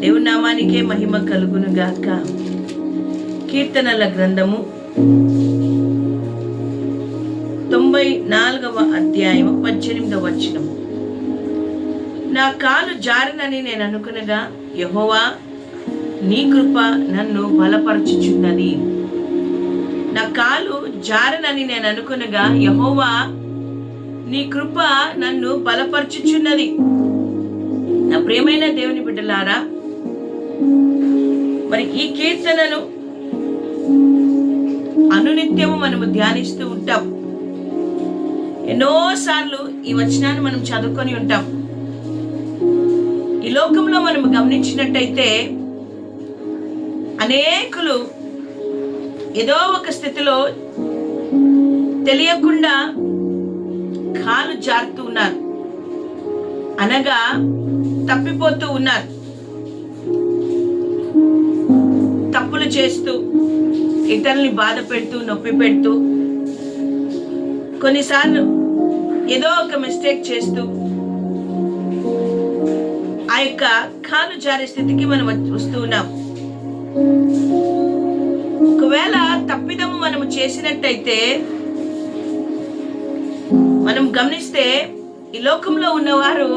దేవుని నామానికే మహిమ కలుగును గాక. కీర్తనల గ్రంథము తొంభై నాలుగవ అధ్యాయం పద్దెనిమిదవ వచనం నా కాలు జారినని నేను అనుకునగా యహోవా నీ కృప నన్ను బలపరచుచున్నది. నా కాలు జారనని నేను అనుకునగా యహోవా నీ కృప నన్ను బలపరచుచున్నది. నా ప్రేమైన దేవుని బిడ్డలారా మరి ఈ కీర్తనను అనునిత్యము మనము ధ్యానిస్తూ ఉంటాం. ఎన్నోసార్లు ఈ వచనాన్ని మనం చదువుకొని ఉంటాం. ఈ లోకంలో మనం గమనించినట్టయితే అనేకులు ఏదో ఒక స్థితిలో తెలియకుండా కాలు జారుతూ ఉన్నారు. అనగా తప్పిపోతూ ఉన్నారు. చేస్తూ ఇతరుల్ని బాధ పెడుతూ నొప్పి పెడుతూ కొన్నిసార్లు ఏదో ఒక మిస్టేక్ చేస్తూ ఆ యొక్క కాలు జారే స్థితికి మనం వస్తూ ఉన్నాం. ఒకవేళ తప్పిదము మనము చేసినట్టయితే మనం గమనిస్తే ఈ లోకంలో ఉన్నవారు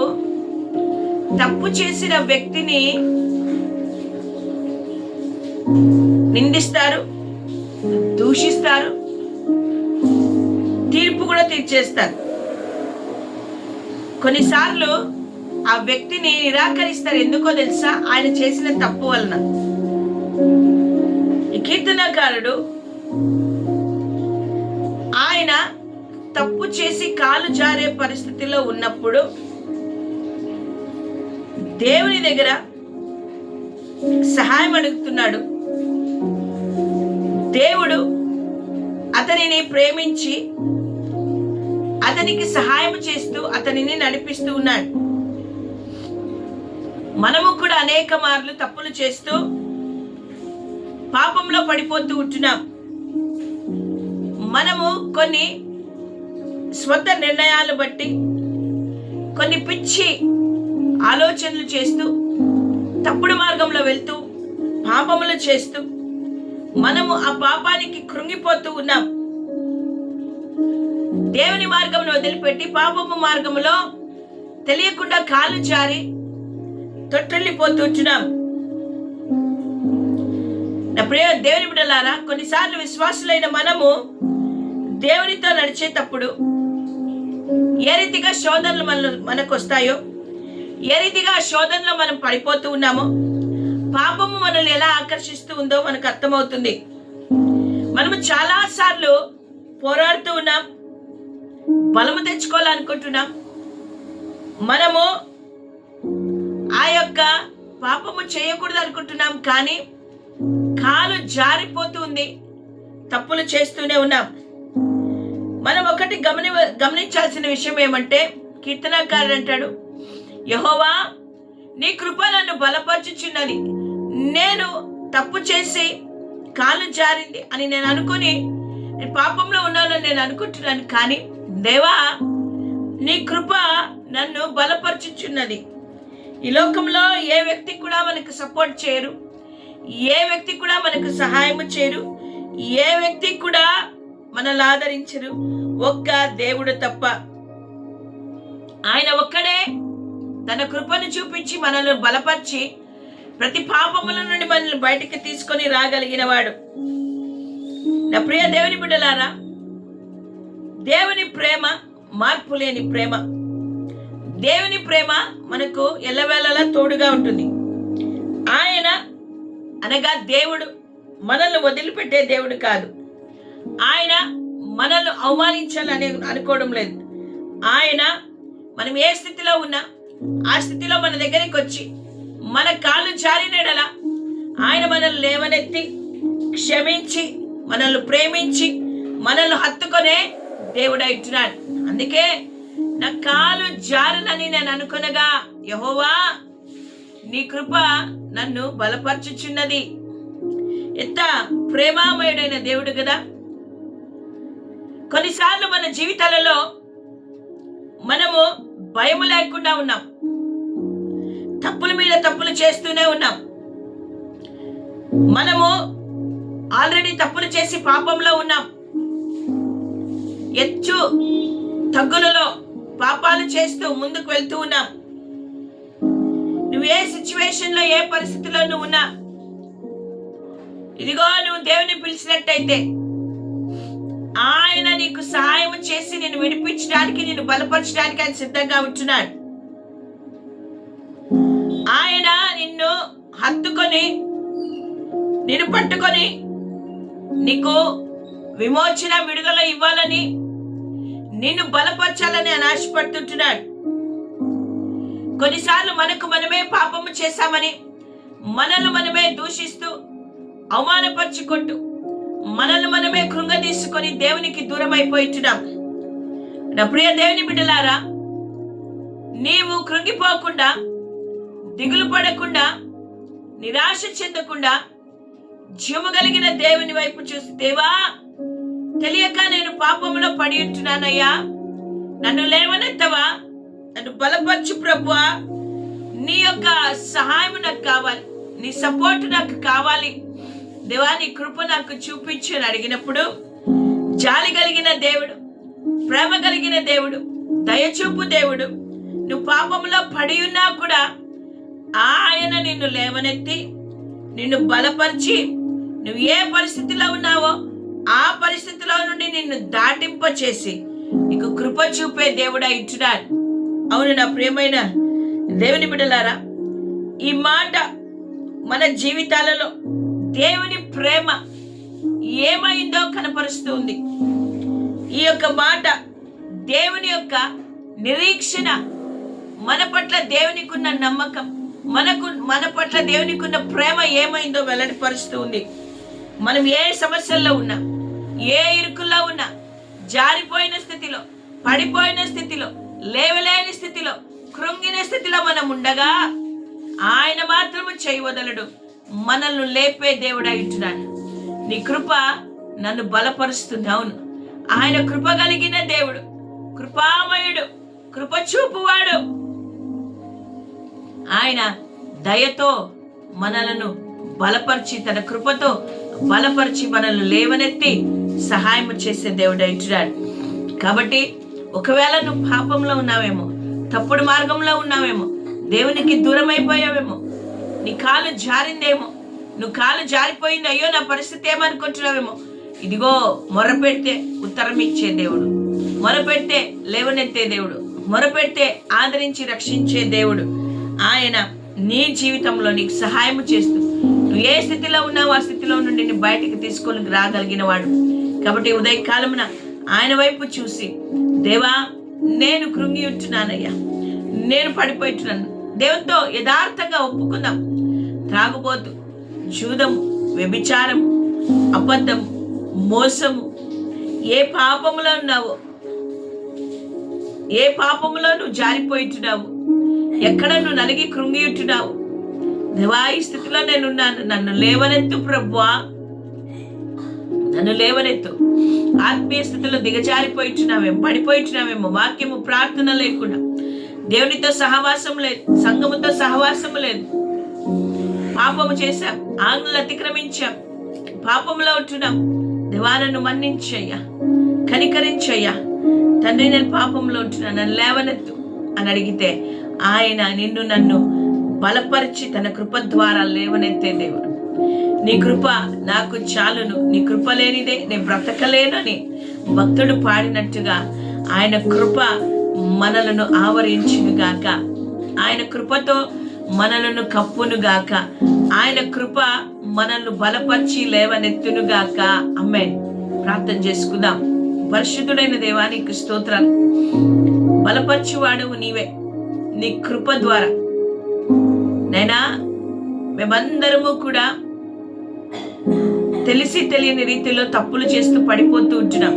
తప్పు చేసిన వ్యక్తిని నిందిస్తారు దూషిస్తారు తీర్పు కూడా తీర్చేస్తారు. కొన్నిసార్లు ఆ వ్యక్తిని నిరాకరిస్తారు. ఎందుకో తెలుసా? ఆయన చేసిన తప్పు వలన. ఈ కీర్తనకారుడు ఆయన తప్పు చేసి కాలు జారే పరిస్థితిలో ఉన్నప్పుడు దేవుని దగ్గర సహాయం అడుగుతున్నాడు. దేవుడు అతనిని ప్రేమించి అతనికి సహాయం చేస్తూ అతనిని నడిపిస్తూ ఉన్నాడు. మనము కూడా అనేక మార్లు తప్పులు చేస్తూ పాపంలో పడిపోతూ ఉంటున్నాం. మనము కొన్ని స్వంత నిర్ణయాలు బట్టి కొన్ని పిచ్చి ఆలోచనలు చేస్తూ తప్పుడు మార్గంలో వెళ్తూ పాపములు చేస్తూ మనము ఆ పాపానికి కృంగిపోతూ ఉన్నాం. దేవుని మార్గంలో వదిలిపెట్టి పాపము మార్గములో తెలియకుండా కాలు జారి తొట్టిల్లిపోతుంటున్నాం నా ప్రియ దేవుని బిడ్డలారా కొన్నిసార్లు విశ్వాసులైన మనము దేవునితో నడిచేటప్పుడు ఏ రీతిగా శోధనలు మన మనకు వస్తాయో ఏ రీతిగా ఆ శోధనలో మనం పడిపోతూ ఉన్నామో పాపము మనల్ని ఎలా ఆకర్షిస్తూ ఉందో మనకు అర్థమవుతుంది. మనము చాలా సార్లు పోరాడుతూ ఉన్నాం. బలము తెచ్చుకోవాలనుకుంటున్నాం. మనము ఆ యొక్క పాపము చేయకూడదు అనుకుంటున్నాం కానీ కాలు జారిపోతుంది తప్పులు చేస్తూనే ఉన్నాం. మనం ఒకటి గమని గమనించాల్సిన విషయం ఏమంటే కీర్తనాకారుడు అంటాడు యహోవా నీ కృప నన్ను బలపరచుచున్నది. నేను తప్పు చేసి కాలు జారింది అని నేను అనుకుని నేను పాపంలో ఉన్నానని నేను అనుకుంటున్నాను కానీ దేవా నీ కృప నన్ను బలపరచుచున్నది. ఈ లోకంలో ఏ వ్యక్తి కూడా మనకు సపోర్ట్ చేయరు. ఏ వ్యక్తి కూడా మనకు సహాయం చేయరు. ఏ వ్యక్తి కూడా మనల్ని ఆదరించరు. ఒక్క దేవుడు తప్ప. ఆయన ఒక్కడే తన కృపను చూపించి మనల్ని బలపరిచి ప్రతి పాపముల నుండి మనల్ని బయటికి తీసుకొని రాగలిగిన వాడు. నా ప్రియ దేవుని బిడ్డలారా దేవుని ప్రేమ మార్పు లేని ప్రేమ. దేవుని ప్రేమ మనకు ఎల్లవేళలా తోడుగా ఉంటుంది. ఆయన అనగా దేవుడు మనల్ని వదిలిపెట్టే దేవుడు కాదు. ఆయన మనల్ని అవమానించాలని అనుకోవడం లేదు. ఆయన మనం ఏ స్థితిలో ఉన్నా ఆ స్థితిలో మన దగ్గరికి వచ్చి మన కాళ్ళు జారినడలా. ఆయన మనల్ని లేవనెత్తి క్షమించి మనల్ని ప్రేమించి మనల్ని హత్తుకొనే దేవుడు ఇచ్చినాడు అందుకే నా కాలు జారునని నేను అనుకునగా యహోవా నీ కృప నన్ను బలపరచుచున్నది. ఎంత ప్రేమామయుడైన దేవుడు కదా. కొన్నిసార్లు మన జీవితాలలో మనము భయము లేకుండా ఉన్నాం. తప్పుల మీద తప్పులు చేస్తూనే ఉన్నాం. మనము ఆల్రెడీ తప్పులు చేసి పాపంలో ఉన్నాం. ఎచ్చు తగ్గులలో పాపాలు చేస్తూ ముందుకు వెళ్తూ ఉన్నాం. నువ్వు ఏ సిచ్యువేషన్లో ఏ పరిస్థితిలో నువ్వు ఉన్నా ఇదిగో నువ్వు దేవుని పిలిచినట్టయితే ఆయన నీకు సహాయం చేసి నేను విడిపించడానికి నేను బలపరచడానికి ఆయన సిద్ధంగా ఉంటున్నాడు. హత్తుకొని నిన్ను పట్టుకొని నీకు విమోచన విడుదల ఇవ్వాలని నిన్ను బలపరచాలని ఆయన ఆశపడుతుంటున్నాడు. కొన్నిసార్లు మనకు మనమే పాపము చేశామని మనల్ని మనమే దూషిస్తూ అవమానపరుచుకుంటూ మనల్ని మనమే కృంగదీసుకొని దేవునికి దూరం అయిపోయింటున్నాం నా ప్రియ దేవుని బిడ్డలారా నీవు కృంగిపోకుండా దిగులు పడకుండా నిరాశ చెందకుండా జీవము కలిగిన దేవుని వైపు చూసి దేవా తెలియక నేను పాపంలో పడి ఉంటున్నానయ్యా. నన్ను లేవనెత్తవా? నన్ను బలపరచు ప్రభువా. నీ యొక్క సహాయం నాకు కావాలి. నీ సపోర్ట్ నాకు కావాలి. దేవా నీ కృప నాకు చూపించు అని అడిగినప్పుడు జాలి కలిగిన దేవుడు ప్రేమ కలిగిన దేవుడు దయచూపు దేవుడు నువ్వు పాపంలో పడి ఉన్నా కూడా ఆయన నిన్ను లేవనెత్తి నిన్ను బలపరిచి నువ్వు ఏ పరిస్థితిలో ఉన్నావో ఆ పరిస్థితిలో నుండి నిన్ను దాటింప చేసి నీకు కృప చూపే దేవుడా ఇచ్చుడాడు అవును నా ప్రియమైన దేవుని బిడ్డలారా ఈ మాట మన జీవితాలలో దేవుని ప్రేమ ఏమైందో కనపరుస్తుంది. ఈ యొక్క మాట దేవుని యొక్క నిరీక్షణ మన పట్ల దేవునికి ఉన్న నమ్మకం. మనకు మన పట్ల దేవునికి ఉన్న ప్రేమ ఏమైందో వెల్లడిపరుస్తూ ఉంది. మనం ఏ సమస్యల్లో ఉన్నా ఏ ఇరుకుల్లో ఉన్నా జారిపోయిన స్థితిలో పడిపోయిన స్థితిలో లేవలేని స్థితిలో కృంగిన స్థితిలో మనం ఉండగా ఆయన మాత్రము చేయవదలడు మనల్ని లేపే దేవుడై ఉంటున్నాడు. నీ కృప నన్ను బలపరుస్తుంది. అవును. ఆయన కృప కలిగిన దేవుడు కృపామయుడు కృప చూపువాడు ఆయన దయతో మనలను బలపరిచి తన కృపతో బలపరిచి మనల్ని లేవనెత్తి సహాయం చేసే దేవుడు అంటున్నాడు కాబట్టి ఒకవేళ నువ్వు పాపంలో ఉన్నావేమో తప్పుడు మార్గంలో ఉన్నావేమో దేవునికి దూరం అయిపోయావేమో నీ కాలు జారిందేమో నువ్వు కాలు జారిపోయింది అయ్యో నా పరిస్థితి ఏమనుకుంటున్నావేమో ఇదిగో మొరపెడితే ఉత్తరం ఇచ్చే దేవుడు మొరపెడితే లేవనెత్తే దేవుడు మొరపెడితే ఆదరించి రక్షించే దేవుడు ఆయన నీ జీవితంలో నీకు సహాయం చేస్తూ నువ్వు ఏ స్థితిలో ఉన్నావో ఆ స్థితిలో నుండి నేను బయటికి తీసుకొని రాగలిగిన వాడు. కాబట్టి ఉదయకాలమున ఆయన వైపు చూసి దేవా నేను కృంగి ఉంటున్నానయ్యా నేను పడిపోయిట్టున్నాను దేవునితో యథార్థంగా ఒప్పుకుందాం. త్రాగుబోతు జూదము వ్యభిచారము అబద్ధము మోసము ఏ పాపములో ఉన్నావో ఏ పాపములో నువ్వు జారిపోయిట్టున్నావు ఎక్కడ నువ్వు నలిగి కృంగియుట్టున్నావు దేవా ఈ స్థితిలో నేనున్నాను. నన్ను లేవనెత్తు ప్రభువా. నన్ను లేవనెత్తు. ఆత్మీయ స్థితిలో దిగజారిపోయిట్టున్నావేమో పడిపోయిట్టున్నావేమో వాక్యము ప్రార్థన లేకుండా. దేవునితో సహవాసం లేదు సంఘముతో సహవాసం లేదు. పాపము చేశాం ఆంగ్లు అతిక్రమించాం. పాపంలో ఉంటున్నాం. దేవాలను మన్నించయ్యా కనికరించయ్యా. తండ్రి నేను పాపంలో ఉంటున్నాను నన్ను లేవనెత్తు అని అడిగితే ఆయన నిన్ను నన్ను బలపరిచి తన కృప ద్వారా లేవనెత్తే దేవుడు. నీ కృప నాకు చాలును. నీ కృప లేనిదే నేను బ్రతకలేనని భక్తుడు పాడినట్టుగా ఆయన కృప మనలను ఆవరించును గాక. ఆయన కృపతో మనలను కప్పును గాక. ఆయన కృప మనల్ని బలపరిచి లేవనెత్తును గాక. అమ్మే ప్రార్థన చేసుకుందాం. పరిశుద్ధుడైన దేవానికి స్తోత్రాలు. బలపరిచేవాడు నీవే. నీ కృప ద్వారా. నైనా మేమందరము కూడా తెలిసి తెలియని రీతిలో తప్పులు చేస్తూ పడిపోతూ ఉంటున్నాం.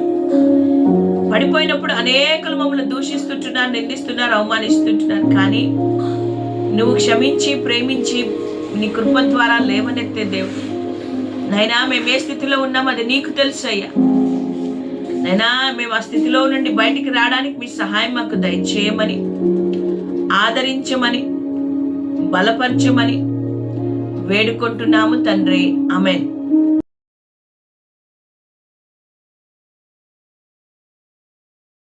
పడిపోయినప్పుడు అనేకలు మమ్మల్ని దూషిస్తుంటున్నారు నిందిస్తున్నారు అవమానిస్తుంటున్నారు. కానీ నువ్వు క్షమించి ప్రేమించి నీ కృప ద్వారా లేవనెత్తే దేవుడు. నైనా మేము ఏ స్థితిలో ఉన్నాం అది నీకు తెలుసు అయ్యా. నైనా మేము ఆ స్థితిలో నుండి బయటికి రావడానికి మీ సహాయం మాకు దయచేయమని ఆదరించమని బలపరచమని వేడుకుంటున్నాము తండ్రి. అమెన్